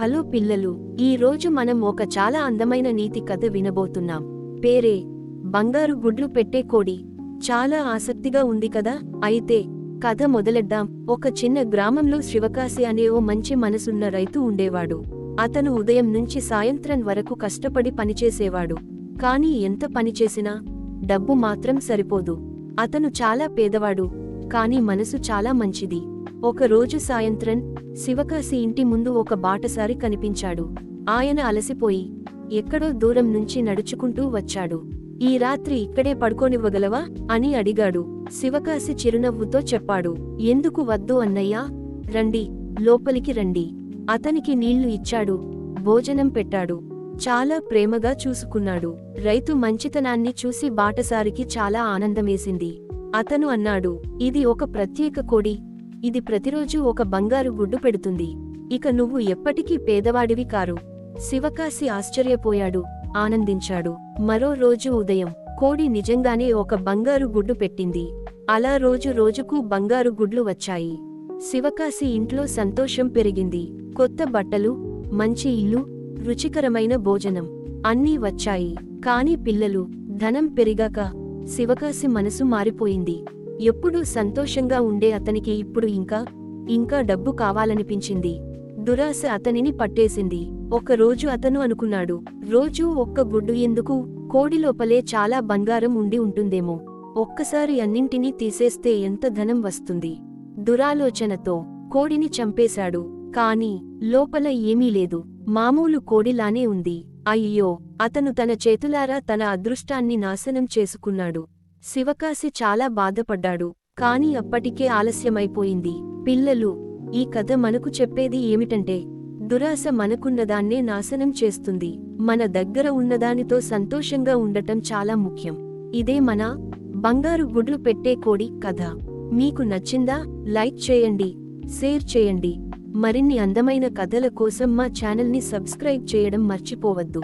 Hello పిల్లలు ఈ రోజు మనం ఒక చాలా అందమైన నీతి కథ వినబోతున్నాం. పేరే బంగారు గుడ్లు పెట్టే కోడి. చాలా ఆసక్తిగా ఉంది కదా? అయితే కథ మొదలెద్దాం. ఒక చిన్న గ్రామంలో శివకాశి అనే ఓ మంచి మనసున్న రైతు ఉండేవాడు. అతను ఉదయం నుంచి సాయంత్రం వరకు కష్టపడి పనిచేసేవాడు. కాని ఎంత పనిచేసినా డబ్బు మాత్రం సరిపోదు. అతను చాలా పేదవాడు కాని మనసు చాలా మంచిది. ఒకరోజు సాయంత్రం శివకాశి ఇంటి ముందు ఒక బాటసారి కనిపించాడు. ఆయన అలసిపోయి ఎక్కడో దూరం నుంచి నడుచుకుంటూ వచ్చాడు. ఈ రాత్రి ఇక్కడే పడుకోనివ్వగలవా? అని అడిగాడు. శివకాశి చిరునవ్వుతో చెప్పాడు. ఎందుకు వద్దు అన్నయ్యా? రండి లోపలికి రండి. అతనికి నీళ్ళు ఇచ్చాడు. భోజనం పెట్టాడు. చాలా ప్రేమగా చూసుకున్నాడు. రైతు మంచితనాన్ని చూసి బాటసారికి చాలా ఆనందమేసింది. అతను అన్నాడు ఇది ఒక ప్రత్యేక కోడి. ఇది ప్రతిరోజు ఒక బంగారు గుడ్డు పెడుతుంది. ఇక నువ్వు ఎప్పటికీ పేదవాడివి కారు. శివకాశి ఆశ్చర్యపోయాడు ఆనందించాడు. మరో రోజు ఉదయం కోడి నిజంగానే ఒక బంగారు గుడ్డు పెట్టింది. అలా రోజు రోజుకు బంగారు గుడ్లు వచ్చాయి. శివకాశి ఇంట్లో సంతోషం పెరిగింది. కొత్త బట్టలు మంచి ఇల్లు రుచికరమైన భోజనం అన్నీ వచ్చాయి. కాని పిల్లలు ధనం పెరిగాక శివకాశి మనసు మారిపోయింది. ఎప్పుడూ సంతోషంగా ఉండే అతనికి ఇప్పుడు ఇంకా ఇంకా డబ్బు కావాలనిపించింది. దురాశ అతనిని పట్టేసింది. ఒకరోజు అతను అనుకున్నాడు రోజూ ఒక్క గుడ్డు ఎందుకు? కోడి లోపలే చాలా బంగారం ఉండి ఉంటుందేమో. ఒక్కసారి అన్నింటినీ తీసేస్తే ఎంత ధనం వస్తుంది? దురాలోచనతో కోడిని చంపేశాడు. కాని లోపల ఏమీ లేదు. మామూలు కోడిలానే ఉంది. అయ్యో! అతను తన చేతులారా తన అదృష్టాన్ని నాశనం చేసుకున్నాడు. శివకాశి చాలా బాధపడ్డాడు. కాని అప్పటికే ఆలస్యమైపోయింది. పిల్లలు ఈ కథ మనకు చెప్పేది ఏమిటంటే దురాశ మనకున్నదాన్నే నాశనం చేస్తుంది. మన దగ్గర ఉన్నదానితో సంతోషంగా ఉండటం చాలా ముఖ్యం. ఇదే మన బంగారు గుడ్లు పెట్టే కోడి కథ. మీకు నచ్చిందా? లైక్ చేయండి షేర్ చేయండి. మరిన్ని అందమైన కథల కోసం మా ఛానల్ని సబ్స్క్రైబ్ చేయడం మర్చిపోవద్దు.